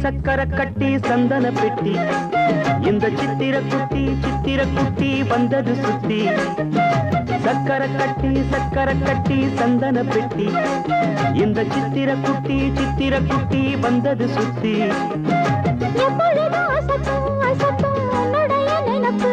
சக்கர கட்டி சந்தன பெட்டி. இந்த சித்திர குட்டி சித்திர குட்டி வந்தது சுத்தி. சக்கர கட்டி சக்கர கட்டி சந்தன பெட்டி. இந்த சித்திர குட்டி சித்திர குட்டி வந்தது சுத்தி. அசத்தும் அசத்தும் உன்னுடைய நினைப்பு.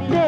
कहते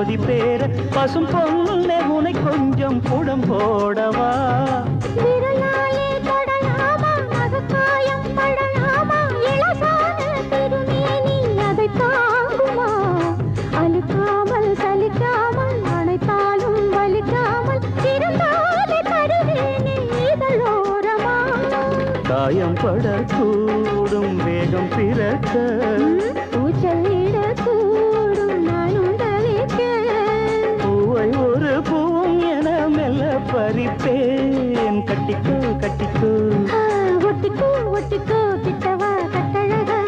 கொதி பேர. பசும் பொண்ணு உனை கொஞ்சம் குடம் போடவா? விரலாலே தொடலாமா ஆ, ஒட்டிக்கோ ஒட்டிக்கோ கிட்டவா கட்டழகா.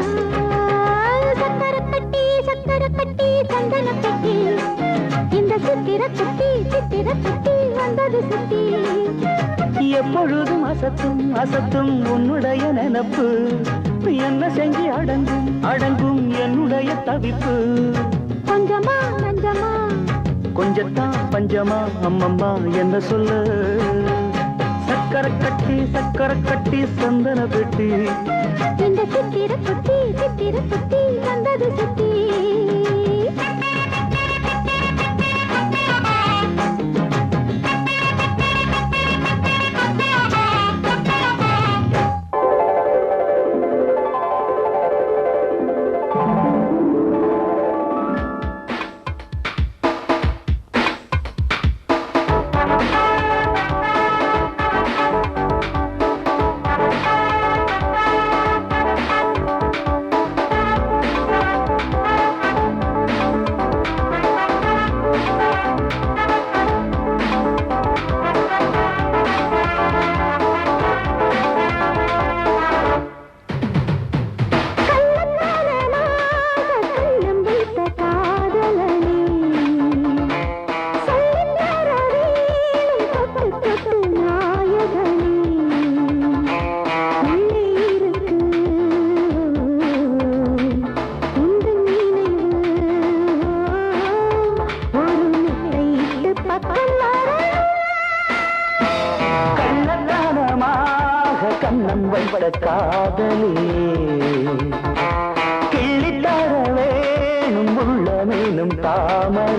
சக்கர கட்டி சக்கர கட்டி சந்தன கட்டி இந்த சித்திர குட்டி சித்திர குட்டி வந்தது சுத்தி. எப்பொழுதும் அசத்தும் அசத்தும் உன்னுடைய நினப்பு. என்ன செஞ்சு அடங்கும் அடங்கும் என்னுடைய தவிப்பு. கொஞ்சமா நஞ்சமா. கொஞ்சத்தான் பஞ்சமா அம்மம்மா என்ன சொல்ல? சக்கர கட்டி சக்கர கட்டி சந்தன பெட்டி. இந்த சித்திர சுத்தி சித்திர சுத்தி வந்தது சுத்தி. ramana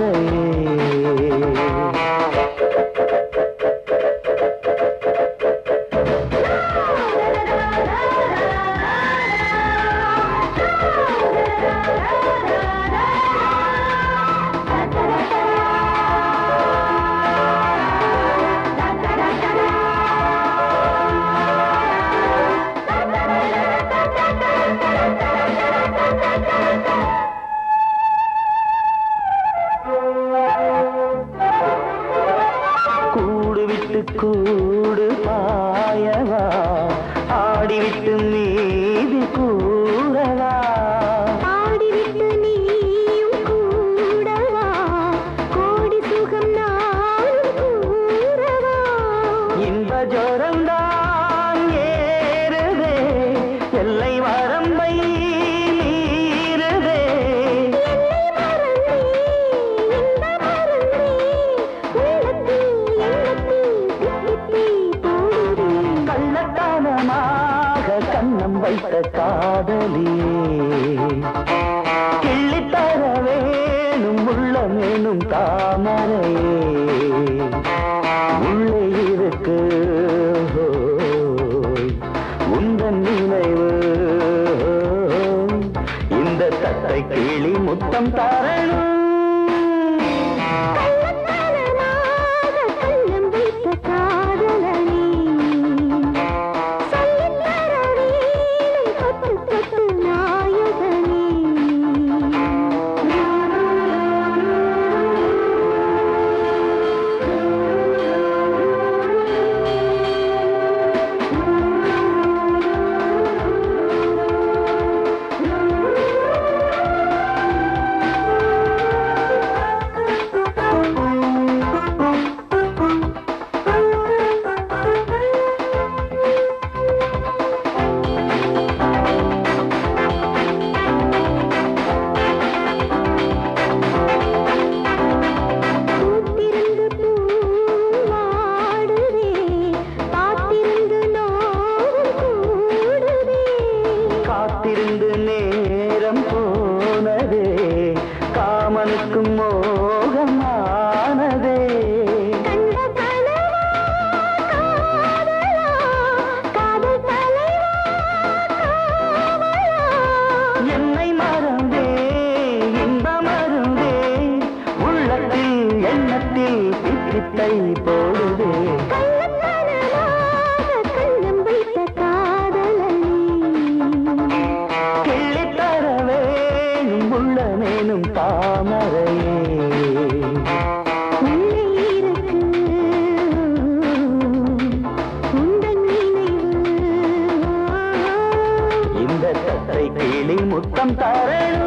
முத்தம் தரேன்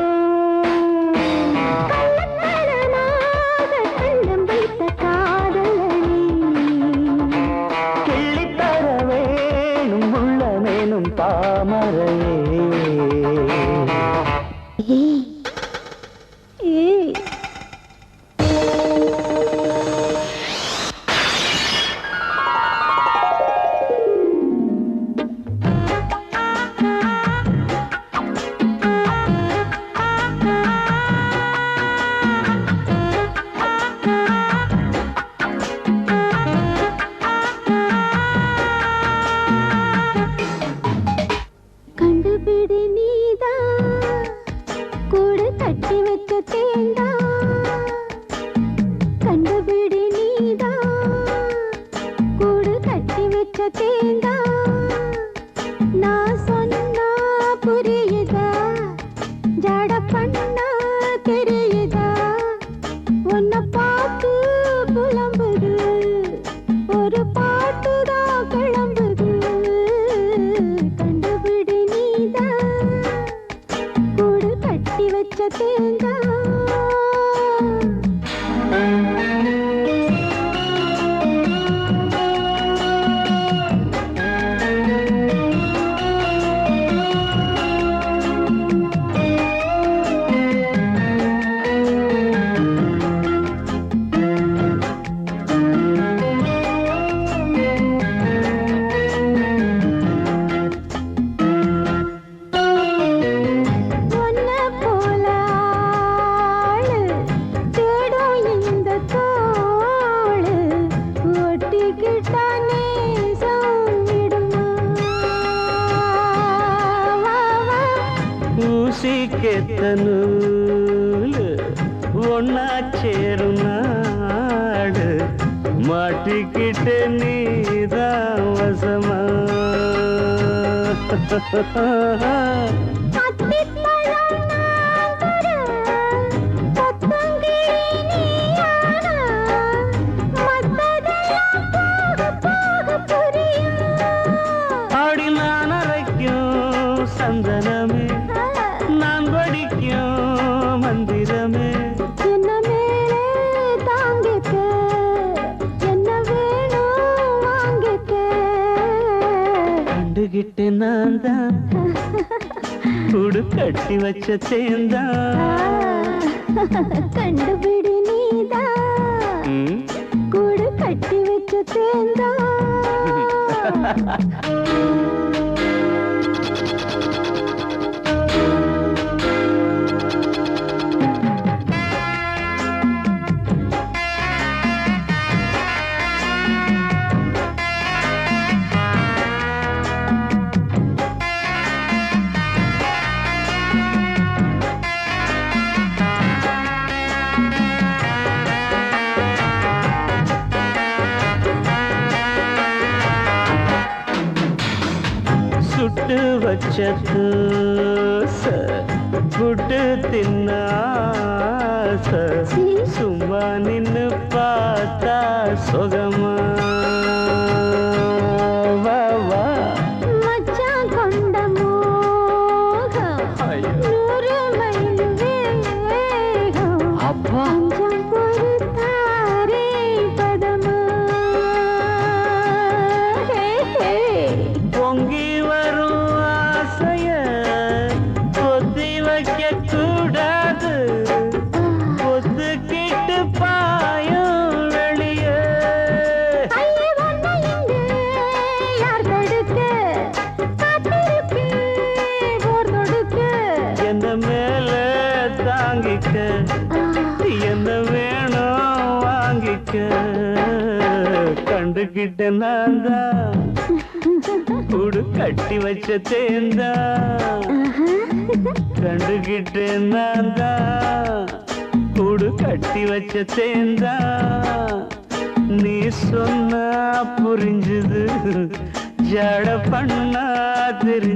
கண்டுபிடி வச்ச தேந்தான் கண்டுபிடி நீதான் ம். கூடு கட்டி வச்ச தேந்தா வச்ச தோசை புட்டு தின்ன ஆசை. சும்மா நின்னு நான் தான் குடு கட்டி வச்ச தேந்தா. கண்டுகிட்டேன் நான் தான் குடு கட்டி வச்ச தேந்தா. நீ சொன்னா புரிஞ்சுது. ஜட பண்ணா தெரிஞ்சு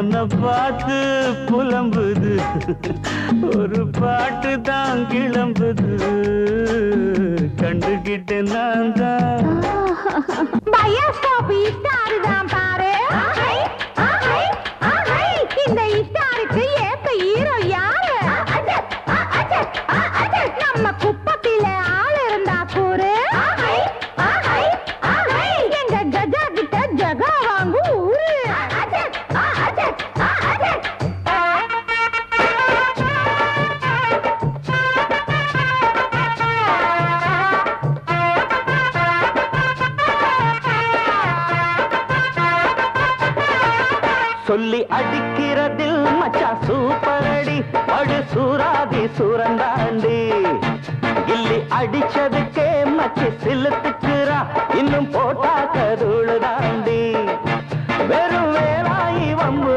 உன்னை பார்த்து புலம்புது. ஒரு பாட்டு தான் கிளம்புது. கண்டுகிட்டு நான் தான். பாரு. இந்த இஸ்டாருக்கு ஏத்த ஈரோ சொல்லி அடிக்கிறதில் மச்சா சூப்பர் அடி படு சூராதி சூரந்தாண்டி. கில்லி அடிச்சதுக்கே மச்சி சிலுத்துக்குறா. இன்னும் போட்டா கருளு தாண்டி வெறும் வேலாயி வம்பு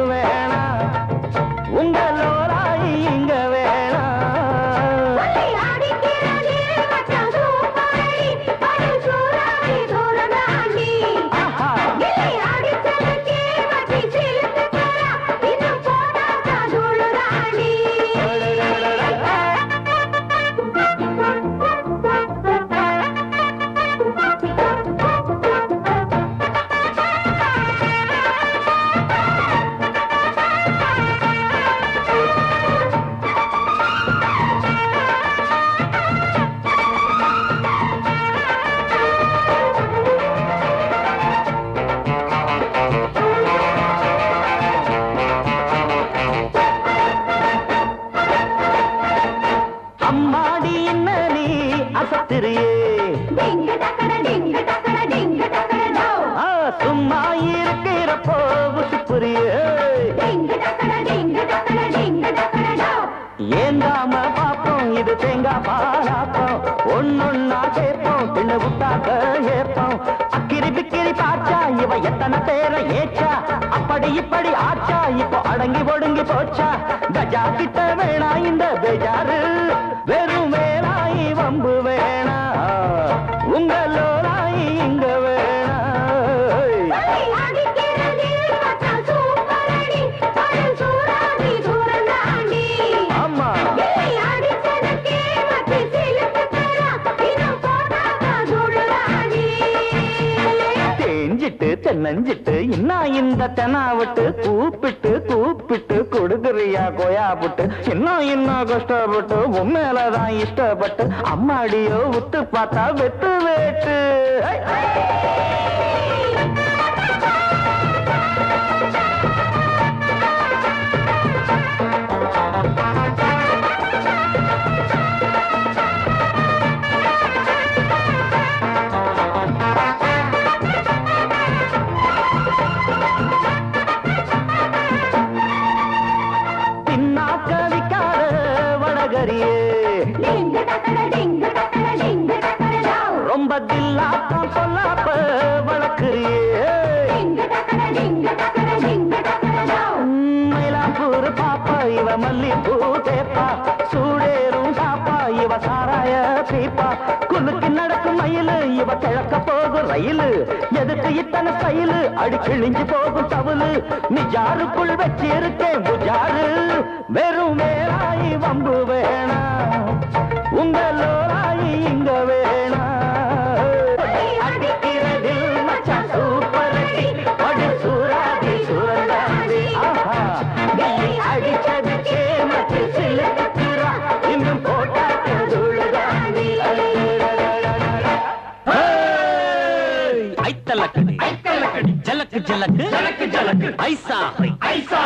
நெஞ்சிட்டு என்ன இன்னும் இந்த தெனாவிட்டு கூப்பிட்டு கூப்பிட்டு கொடுக்குறியா கோயா புட்டு? இன்னும் இன்னும் கஷ்டப்பட்டு உண்மையிலதான் இஷ்டப்பட்டு அம்மாடியோ உத்து பார்த்தா வெத்து வேட்டு. ரயிலு. எதுக்கு இத்தனை ஸ்டைலு அடி போகும் தவுலு. நீ ஜாருக்குள் வச்சிருக்கேன் புஜாரு. வெறும் வேலாயி வம்புவே. ஐசா. ஐசா.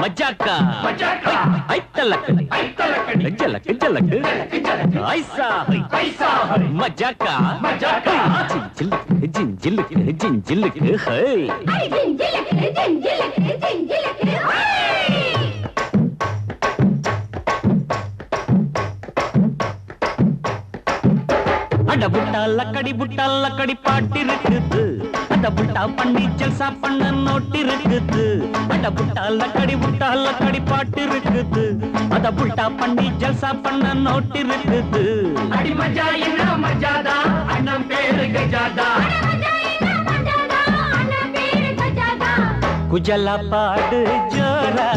மஜாக்கா. மஜாக்கா. ஐத்தலக்கடி. ஐத்தலக்கடி ஜலக்கு ஜலக்கு ஐசா. ஐசா. மஜாக்கா. மஜாக்கா. ஜில்லுக்கு ஜில்லுக்கு ஜில்லுக்கு ஹே அட புட்டா லக்கடி புட்டா லக்கடி பாட்டு இருக்குது புட்டா பண்ணி ஜல்சா பண்ண நோட்டு இருக்குது. அட புட்டா லக்கடி புட்டா லக்கடி பாட்டு இருக்குது. அத புட்டா பண்ணி ஜல்சா பண்ண நோட்டு இருக்குது. அடி மஜா என்ன மஜாதா அண்ணன் பேரு கஜாதா குஜலா பாடு ஜோரா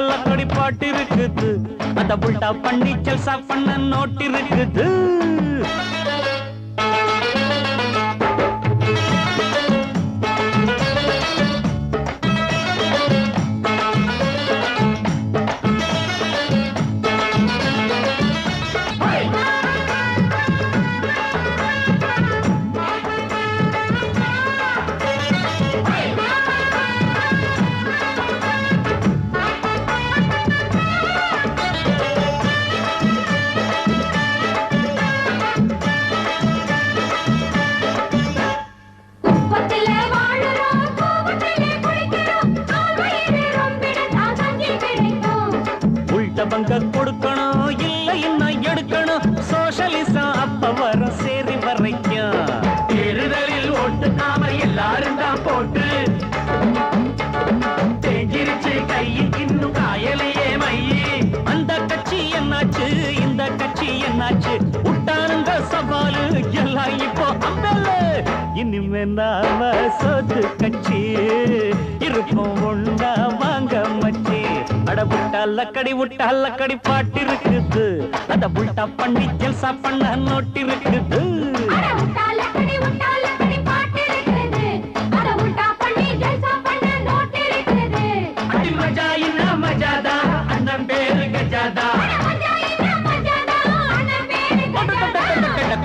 லக்கடி புட்டா பாட்டு இருக்குது அத புல்டா பண்ணி ஜல்சா பண்ண நோட்டு இருக்குது நாம சொத்து கட்சி. இருப்போம் ஒண்ணா வாங்க மச்சி. அட புட்டா லக்கடி விட்டா லக்கடி பாட்டு இருக்குது. அத புல்டா பண்ணி ஜல்சா பண்ண நோட்டு இருக்குது.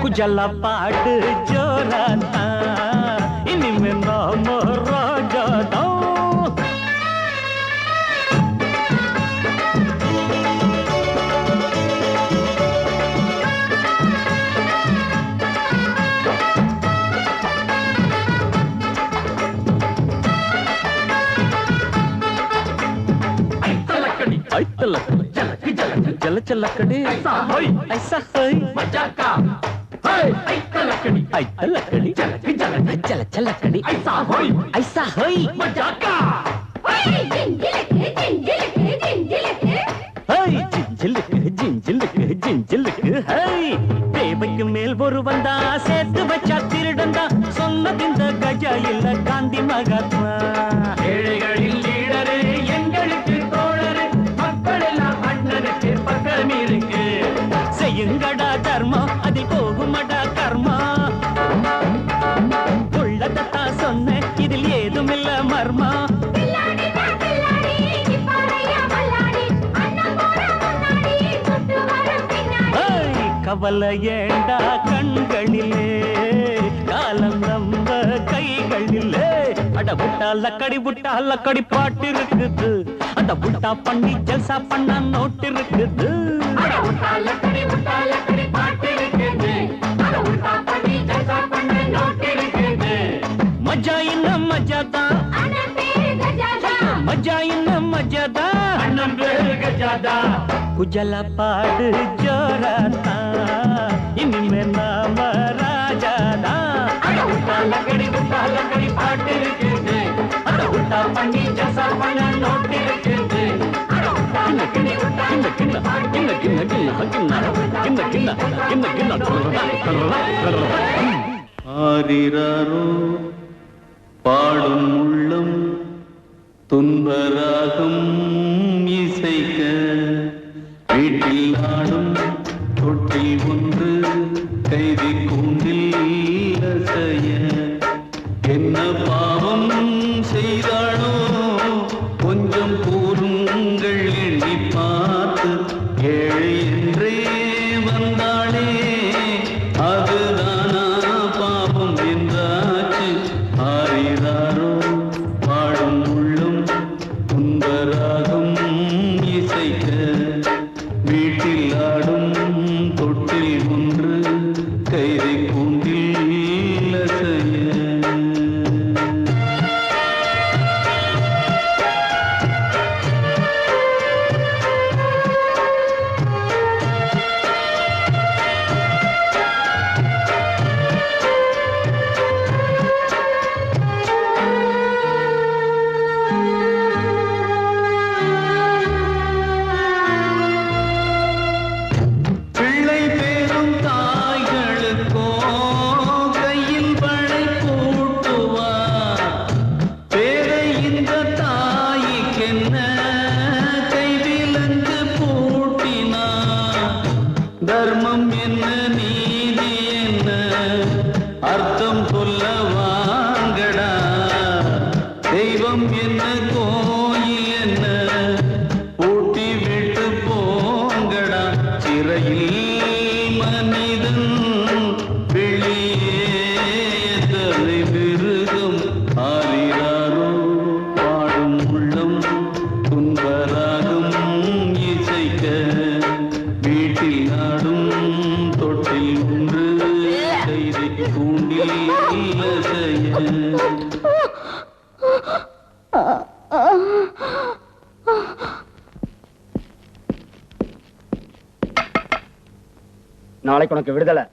குஜலா பாட்டு ஜோராதா చల్ల చల్లక్కడి చల్ల చల్లక్కడి ఐసా హై தேவைக்கு மேல் ஒருவன் தான் சேர்த்து வச்சா திருடன் தான். சொன்னது இந்த கஜா இல்ல காந்தி மகாத்மா. பார்மா கவலை ஏண்டா கண்களிலே? காலம் நம்ம கைகளிலே. அட புட்டா லக்கடி புட்டா லக்கடி பாட்டு இருக்குது. அந்த புட்டா பண்ணி ஜல்சா பண்ண நோட்டு இருக்குது. மஜா இன்னும் மஜா தான்? மஜா இன்னும் மஜாதா அண்ணன் பேரு கஜாதா குஜலா பாடு ஜோராதா இனிமே நாம ராஜாதா உட்டாலங்கடி உட்டாலங்கடி பாட்டு இருக்குது அட உட்டா பண்ணி ஜசா பண்ண நோட்டு இருக்குது ஆரிரோ பாடும் உள்ளம் துன்பராகும் இசைக்க. வீட்டில் ஆடும் தொட்டில் ஒன்று கைதி கூண்டில் வீட்டில் ஆடும் में உனக்கு விடுதலை.